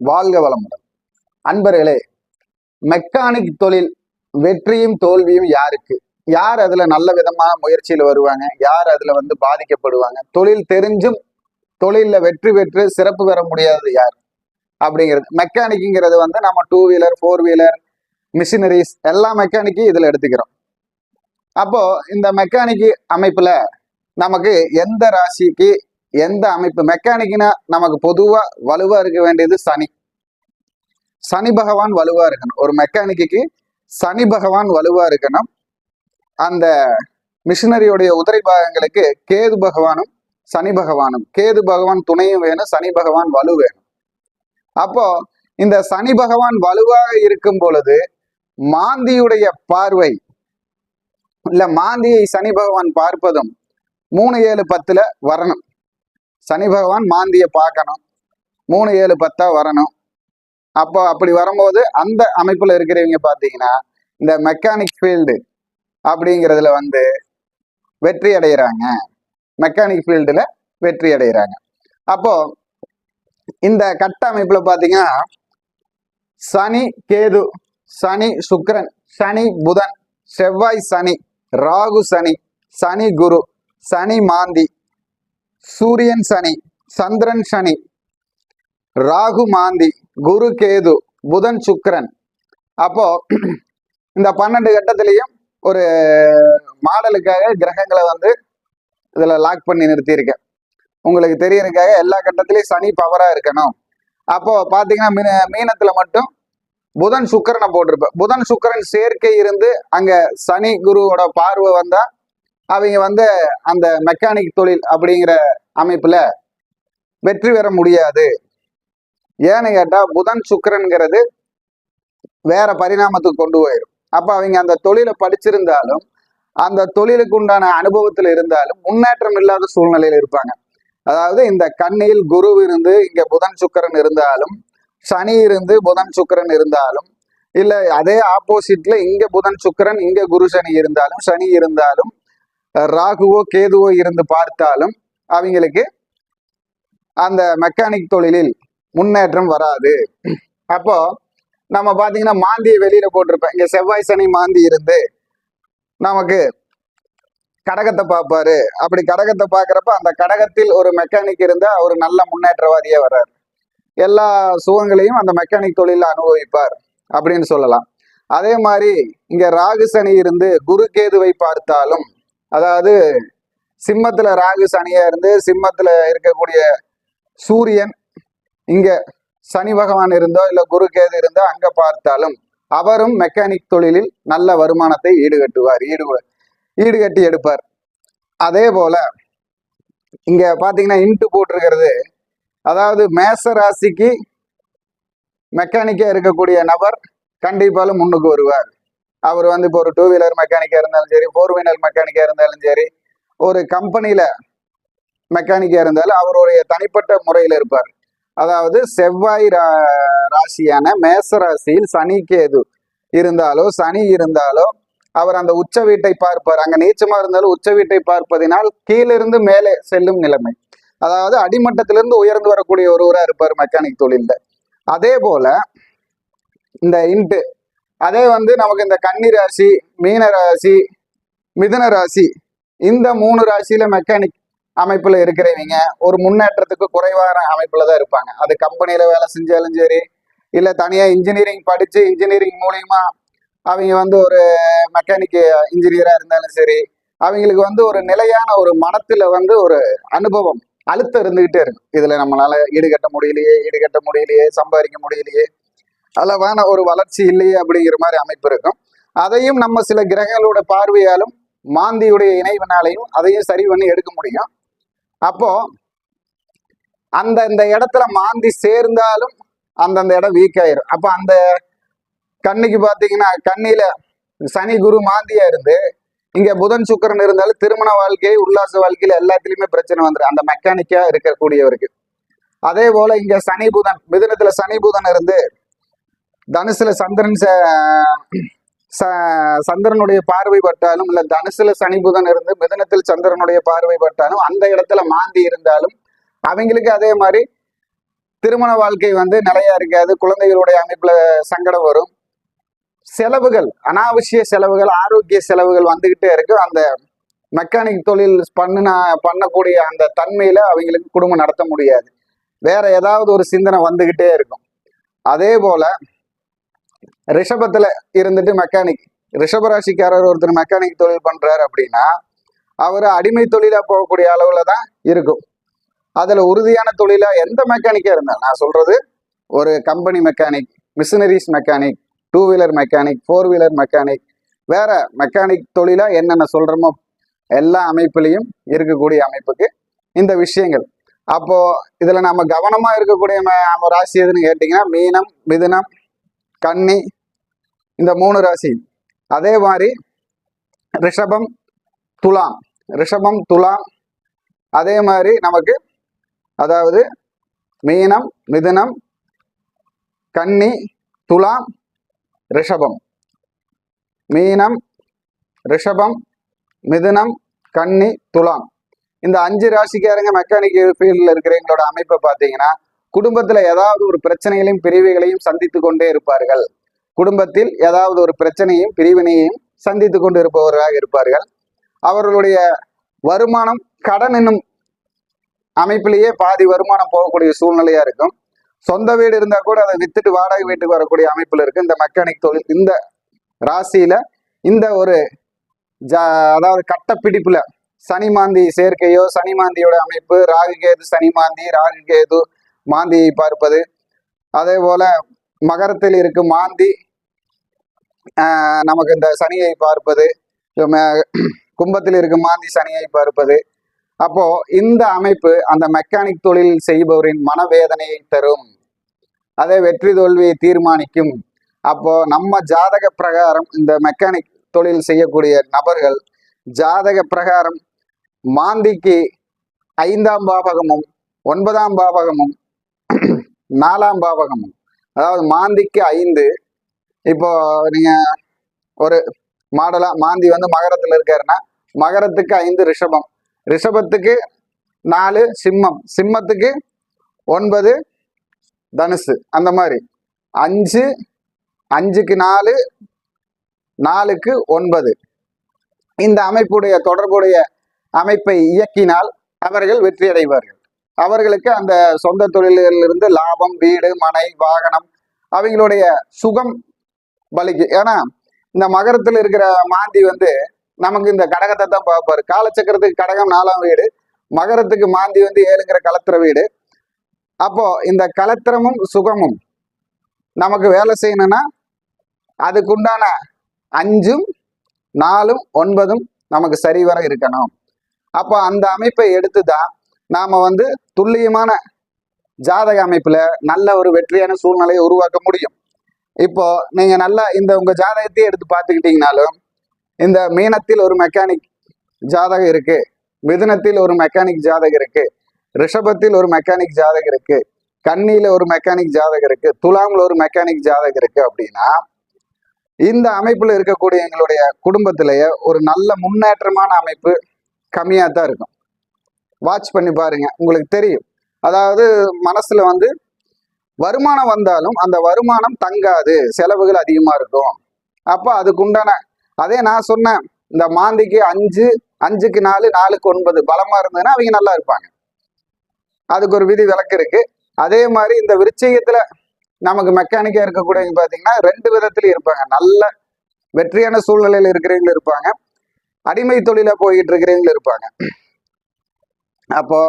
வாழ்க வளமுடன். அன்பர்களே மெக்கானிக் தொழில் வெற்றியும் தோல்வியும் யாருக்கு? யார் அதுல நல்ல விதமா முயற்சியில் வருவாங்க? யார் அதுல வந்து பாதிக்கப்படுவாங்க? தொழில் தெரிஞ்சும் தொழிலில் வெற்றி பெற்று சிறப்பு பெற முடியாதது யார்? அப்படிங்கிறது. மெக்கானிக்குங்கிறது வந்து நம்ம two wheeler four wheeler machineries எல்லா மெக்கானிக்கும் இதுல எடுத்துக்கிறோம். அப்போ இந்த மெக்கானிக்கு அமைப்புல நமக்கு எந்த ராசிக்கு எந்த அமைப்பு? மெக்கானிக்னா நமக்கு பொதுவா வலுவா இருக்க வேண்டியது சனி. சனி பகவான் வலுவா இருக்கணும். ஒரு மெக்கானிக்கு சனி பகவான் வலுவா இருக்கணும். அந்த மிஷினரியுடைய உதிரை பாகங்களுக்கு கேது பகவானும் சனி பகவானும். கேது பகவான் துணையும் வேணும் சனி பகவான் வலு வேணும். அப்போ இந்த சனி பகவான் வலுவாக இருக்கும் பொழுது மாந்தியுடைய பார்வை இல்ல மாந்தியை சனி பகவான் பார்ப்பதும் மூணு ஏழு பத்துல வரணும். சனி பகவான் மாந்திய பார்க்கணும். மூணு ஏழு பத்தா வரணும். அப்போ அப்படி வரும்போது அந்த அமைப்புல இருக்கிறவங்க பார்த்தீங்கன்னா இந்த மெக்கானிக் ஃபீல்டு அப்படிங்கிறதுல வந்து வெற்றி அடைகிறாங்க மெக்கானிக் ஃபீல்டுல வெற்றி அடைகிறாங்க அப்போ இந்த கட்ட அமைப்பில் பார்த்தீங்கன்னா சனி கேது சனி சுக்கரன் சனி புதன் செவ்வாய் சனி ராகு சனி சனி குரு சனி மாந்தி சூரியன் சனி சந்திரன் சனி ராகு மாந்தி குரு கேது புதன் சுக்கரன். அப்போ இந்த பன்னெண்டு கட்டத்திலையும் ஒரு மாடலுக்காக கிரகங்களை வந்து இதில் லாக் பண்ணி நிறுத்தியிருக்கேன் உங்களுக்கு தெரியறதுக்காக எல்லா கட்டத்திலையும் சனி பவராக இருக்கணும். அப்போ பார்த்தீங்கன்னா மீன மீனத்தில் மட்டும் புதன் சுக்கிரனை போட்டிருப்பேன். புதன் சுக்கரன் சேர்க்கை இருந்து அங்கே சனி குருவோட பார்வை வந்தால் அவங்க வந்து அந்த மெக்கானிக் தொழில் அப்படிங்கிற அமைப்புல வெற்றி பெற முடியாது. ஏன்னு கேட்டா புதன் சுக்கிரன்கிறது வேற பரிணாமத்துக்கு கொண்டு போயிடும் அப்ப அவங்க அந்த தொழிலை படிச்சிருந்தாலும் அந்த தொழிலுக்கு உண்டான அனுபவத்துல இருந்தாலும் முன்னேற்றம் இல்லாத சூழ்நிலையில இருப்பாங்க. அதாவது இந்த கண்ணியில் குரு இருந்து இங்க புதன் சுக்கிரன் இருந்தாலும் சனி இருந்து புதன் சுக்கிரன் இருந்தாலும் இல்ல அதே ஆப்போசிட்ல இங்க புதன் சுக்கரன் இங்க குரு சனி இருந்தாலும் சனி இருந்தாலும் ராகுவோ கேதுவோ இருந்து பார்த்தாலும் அவங்களுக்கு அந்த மெக்கானிக் தொழிலில் முன்னேற்றம் வராது. அப்போ நம்ம பார்த்தீங்கன்னா மாந்தியை வெளியில போட்டிருப்பேன் இங்க செவ்வாய் சனி மாந்தி இருந்து நமக்கு கடகத்தை பார்ப்பாரு. அப்படி கடகத்தை பார்க்குறப்ப அந்த கடகத்தில் ஒரு மெக்கானிக் இருந்தால் ஒரு நல்ல முன்னேற்றவாதியாக வர்றாரு. எல்லா சுகங்களையும் அந்த மெக்கானிக் தொழிலில் அனுபவிப்பார் அப்படின்னு சொல்லலாம். அதே மாதிரி இங்கே ராகு சனி இருந்து குருகேதுவை பார்த்தாலும் அதாவது சிம்மத்துல ராகு சனியா இருந்து சிம்மத்துல இருக்கக்கூடிய சூரியன் இங்க சனி பகவான் இருந்தோ இல்ல குரு கேது இருந்தோ அங்க பார்த்தாலும் அவரும் மெக்கானிக் தொழிலில் நல்ல வருமானத்தை ஈடுகட்டுவார். ஈடு ஈடுகட்டி எடுப்பார். அதே போல இங்க பாத்தீங்கன்னா இன்ட்டு போட்டிருக்கிறது. அதாவது மேச ராசிக்கு மெக்கானிக்கா இருக்கக்கூடிய நபர் கண்டிப்பாலும் முன்னுக்கு வருவார். அவர் வந்து இப்போ ஒரு டூ வீலர் மெக்கானிக்கா இருந்தாலும் சரி ஃபோர் வீலர் மெக்கானிக்கா இருந்தாலும் சரி ஒரு கம்பெனியில மெக்கானிக்கா இருந்தாலும் அவருடைய தனிப்பட்ட முறையில் இருப்பார். அதாவது செவ்வாய் ரா- ராசியான மேச ராசியில் சனி கேது இருந்தாலோ சனி இருந்தாலோ அவர் அந்த உச்ச வீட்டை பார்ப்பார். அங்க நீச்சமா இருந்தாலும் உச்ச வீட்டை பார்ப்பதினால் கீழிருந்து மேலே செல்லும் நிலைமை. அதாவது அடிமட்டத்திலிருந்து உயர்ந்து வரக்கூடிய ஒருவராக இருப்பார் மெக்கானிக் தொழிலில். அதே போல இந்த இன்ட்டு அதே வந்து நமக்கு இந்த கன்னி ராசி மீன ராசி மிதுன ராசி இந்த மூணு ராசியில மெக்கானிக் அமைப்புல இருக்கிறவங்க ஒரு முன்னேற்றத்துக்கு குறைவான அமைப்புல தான் இருப்பாங்க. அது கம்பெனியில வேலை செஞ்சாலும் சரி இல்ல தனியா இன்ஜினியரிங் படிச்சு இன்ஜினியரிங் மூலியமா அவங்க வந்து ஒரு மெக்கானிக் இன்ஜினியரா இருந்தாலும் சரி அவங்களுக்கு வந்து ஒரு நிலையான ஒரு மனத்துல வந்து ஒரு அனுபவம் அழுத்தம் இருந்துகிட்டே இருக்கும். இதுல நம்மளால ஈடுகட்ட முடியலையே ஈடுகட்ட முடியலையே சம்பாதிக்க முடியலையே அளவான ஒரு வளர்ச்சி இல்லையே அப்படிங்கிற மாதிரி அமைப்பு இருக்கும். அதையும் நம்ம சில கிரகங்களோட பார்வையாலும் மாந்தியுடைய இணைவினாலையும் அதையும் சரி பண்ணி எடுக்க முடியும். அப்போ அந்த இந்த இடத்துல மாந்தி சேர்ந்தாலும் அந்தந்த இடம் வீக் ஆயிரும். அப்ப அந்த கண்ணிக்கு பாத்தீங்கன்னா கண்ணில சனி குரு மாந்தியா இருந்து இங்க புதன் சுக்கிரன் இருந்தாலும் திருமண வாழ்க்கை உல்லாச வாழ்க்கையில எல்லாத்துலயுமே பிரச்சனை வந்துடும் அந்த மெக்கானிக்கா இருக்கக்கூடியவருக்கு. அதே போல இங்க சனி புதன் மிதனத்துல சனி புதன் இருந்து தனுசுல சந்திரன் ச- சந்திரனுடைய பார்வை பட்டாலும் இல்லை தனுசுல சனி புதன் இருந்து மிதனத்தில் சந்திரனுடைய பார்வை பட்டாலும் அந்த இடத்துல மாந்தி இருந்தாலும் அவங்களுக்கு அதே மாதிரி திருமண வாழ்க்கை வந்து நிலையா இருக்காது. குழந்தைகளுடைய அமைப்புல சங்கடம் வரும். செலவுகள் அனாவசிய செலவுகள் ஆரோக்கிய செலவுகள் வந்துகிட்டே இருக்கு. அந்த மெக்கானிக் தொழில் பண்ணுனா பண்ணக்கூடிய அந்த தன்மையில அவங்களுக்கு குடும்பம் நடத்த முடியாது. வேற ஏதாவது ஒரு சிந்தனை வந்துகிட்டே இருக்கும். அதே போல ரிஷபத்துல இருந்துட்டு மெக்கானிக் ரிஷபராசிக்காரர் ஒருத்தர் மெக்கானிக் தொழில் பண்றாரு அப்படின்னா அவர் அடிமை தொழிலா போகக்கூடிய அளவுல தான் இருக்கும். அதுல உறுதியான தொழிலா எந்த மெக்கானிக்கா இருந்தாலும் நான் சொல்றது ஒரு company mechanic machineries mechanic two wheeler mechanic four wheeler mechanic வேற மெக்கானிக் தொழிலா என்னென்ன சொல்றோமோ எல்லா அமைப்புலையும் இருக்கக்கூடிய அமைப்புக்கு இந்த விஷயங்கள். அப்போ இதுல நம்ம கவனமா இருக்கக்கூடிய ராசி எதுன்னு கேட்டீங்கன்னா மீனம் மிதுனம் கன்னி இந்த மூணு ராசி. அதே மாதிரி ரிஷபம் துலாம். ரிஷபம் துலாம். அதே மாதிரி நமக்கு அதாவது மீனம் மிதுனம் கன்னி துலாம் ரிஷபம். மீனம் ரிஷபம் மிதுனம் கன்னி துலாம். இந்த அஞ்சு ராசிக்காரங்க மெக்கானிக்கல் ஃபீல்டில் இருக்கிறவங்களோட அமைப்பை பார்த்தீங்கன்னா குடும்பத்துல ஏதாவது ஒரு பிரச்சனைகளையும் பிரிவுகளையும் சந்தித்து கொண்டே இருப்பார்கள். குடும்பத்தில் ஏதாவது ஒரு பிரச்சனையும் பிரிவினையும் சந்தித்து கொண்டு இருப்பவர்களாக இருப்பார்கள். அவர்களுடைய வருமானம் கடன் என்னும் அமைப்பிலேயே பாதி வருமானம் போகக்கூடிய சூழ்நிலையா இருக்கும். சொந்த வீடு இருந்தா கூட அதை வித்துட்டு வாடகை வீட்டுக்கு வரக்கூடிய அமைப்புல இருக்கு. இந்த மெக்கானிக் தொழில் இந்த ராசியில இந்த ஒரு ஜா அதாவது கட்டப்பிடிப்புல சனி மாந்தி சேர்க்கையோ சனி மாந்தியோட அமைப்பு ராகு கேது சனி மாந்தி ராகு கேது மாந்தியை பார்ப்பது. அதே போல மகரத்தில் இருக்கும் மாந்தி நமக்கு இந்த சனியை பார்ப்பது. கும்பத்தில் இருக்கும் மாந்தி சனியை பார்ப்பது. அப்போ இந்த அமைப்பு அந்த மெக்கானிக் தொழில் செய்பவரின் மனவேதனையை தரும். அதே வெற்றி தோல்வியை தீர்மானிக்கும். அப்போ நம்ம ஜாதக பிரகாரம் இந்த மெக்கானிக் தொழில் செய்யக்கூடிய நபர்கள் ஜாதக பிரகாரம் மாந்திக்கு ஐந்தாம் பாவகமும் ஒன்பதாம் பாவகமும் நாலாம் பாவகம். அதாவது மாந்திக்கு ஐந்து. இப்போ நீங்க ஒரு மாடலா மாந்தி வந்து மகரத்துல இருக்காருன்னா மகரத்துக்கு ஐந்து ரிஷபம். ரிஷபத்துக்கு நாலு சிம்மம். சிம்மத்துக்கு ஒன்பது தனுசு. அந்த மாதிரி. அஞ்சு அஞ்சுக்கு நாலு நாலுக்கு ஒன்பது. இந்த அமைப்புடைய தொடர்புடைய அமைப்பை இயக்கினால் அவர்கள் வெற்றி அடைவார்கள் அவர்களுக்கு அந்த சொந்த தொழில்களிலிருந்து லாபம் வீடு மனை வாகனம் அவங்களுடைய சுகம் பலிக்கு. ஏன்னா இந்த மகரத்தில் இருக்கிற மாந்தி வந்து நமக்கு இந்த கடகத்தை தான் பார்ப்பாரு. காலச்சக்கரத்துக்கு கடகம் நாலாம் வீடு மகரத்துக்கு மாந்தி வந்து ஏழுங்கிற கலத்திர வீடு. அப்போ இந்த கலத்திரமும் சுகமும் நமக்கு வேலை செய்யணும்னா அதுக்குண்டான அஞ்சும் நாலும் ஒன்பதும் நமக்கு சரிவர இருக்கணும். அப்போ அந்த அமைப்பை எடுத்து தான் நாம வந்து துல்லியமான ஜாதக அமைப்புல நல்ல ஒரு வெற்றியான சூழ்நிலையை உருவாக்க முடியும். இப்போ நீங்க நல்லா இந்த உங்க ஜாதகத்தையே எடுத்து பார்த்துக்கிட்டீங்கனாலும் இந்த மீனத்தில் ஒரு மெக்கானிக் ஜாதகம் இருக்கு மிதுனத்தில் ஒரு மெக்கானிக் ஜாதகம் இருக்கு ரிஷபத்தில் ஒரு மெக்கானிக் ஜாதகம் இருக்கு கண்ணியில் ஒரு மெக்கானிக் ஜாதகம் இருக்கு துலாமில் ஒரு மெக்கானிக் ஜாதகம் இருக்கு அப்படின்னா இந்த அமைப்புல இருக்கக்கூடிய எங்களுடைய குடும்பத்திலேயே ஒரு நல்ல முன்னேற்றமான அமைப்பு கம்மியாக தான் இருக்கும். வாட்ச் பண்ணி பாருங்க. உங்களுக்கு தெரியும். அதாவது மனசுல வந்து வருமானம் வந்தாலும் அந்த வருமானம் தங்காது. செலவுகள் அதிகமா இருக்கும். அப்போ அதுக்குண்டான அதே நான் சொன்னேன். இந்த மாந்திக்கு அஞ்சு அஞ்சுக்கு நாலு நாலுக்கு ஒன்பது பலமா இருந்ததுன்னா அவங்க நல்லா இருப்பாங்க. அதுக்கு ஒரு விதி விளக்கு இருக்கு. அதே மாதிரி இந்த விருச்சிகத்துல நமக்கு மெக்கானிக்கா இருக்கக்கூடியவங்க பாத்தீங்கன்னா ரெண்டு விதத்துல இருப்பாங்க. நல்ல வெற்றியான சூழ்நிலையில இருக்கிறவங்களும் இருப்பாங்க. அடிமை தொழில போய்கிட்டு இருக்கிறவங்களும் இருப்பாங்க. அப்போ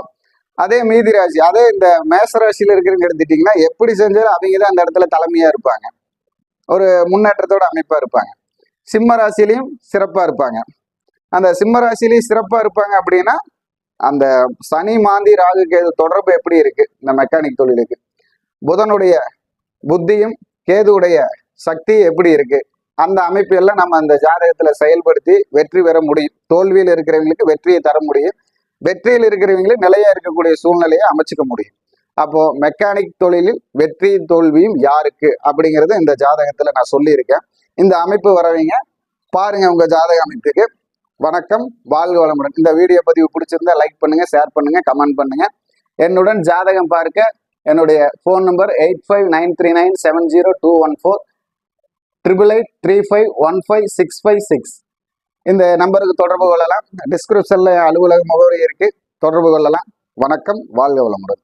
அதே மீதி ராசி அதே இந்த மேச ராசியில இருக்கிறவங்க எடுத்துட்டீங்கன்னா எப்படி செஞ்சாலும் அவங்க தான் அந்த இடத்துல தலைமையா இருப்பாங்க. ஒரு முன்னேற்றத்தோட அமைப்பா இருப்பாங்க. சிம்ம ராசிலையும் சிறப்பா இருப்பாங்க. அந்த சிம்ம ராசிலையும் சிறப்பா இருப்பாங்க அப்படின்னா அந்த சனி மாந்தி ராகு கேது தொடர்பு எப்படி இருக்கு? இந்த மெக்கானிக் தொழிலுக்கு. புதனுடைய புத்தியும் கேதுவுடைய சக்தி எப்படி இருக்கு? அந்த அமைப்பு எல்லாம் நம்ம அந்த ஜாதகத்துல செயல்படுத்தி வெற்றி பெற முடியும். தோல்வியில் இருக்கிறவங்களுக்கு வெற்றியை தர முடியும். வெற்றியில் இருக்கிறவங்களே நிலையா இருக்கக்கூடிய சூழ்நிலையை அமைச்சுக்க முடியும். அப்போ மெக்கானிக் தொழிலில் வெற்றி தோல்வியும் யாருக்கு அப்படிங்கறத இந்த ஜாதகத்துல நான் சொல்லியிருக்கேன். இந்த அமைப்பு வரவங்க பாருங்க உங்க ஜாதக அமைப்புக்கு. வணக்கம் வாழ்க வளமுடன். இந்த வீடியோ பதிவு பிடிச்சிருந்தா லைக் பண்ணுங்க ஷேர் பண்ணுங்க கமெண்ட் பண்ணுங்க. என்னுடன் ஜாதகம் பார்க்க என்னுடைய phone number eight five nine three nine seven zero two one four triple eight three five one five six five six இந்த நம்பருக்கு தொடர்பு கொள்ளலாம். டிஸ்கிரிப்ஷனில் அலுவலக முகவரி இருக்கு. தொடர்பு கொள்ளலாம். வணக்கம். வாழ்க வளமுடன்.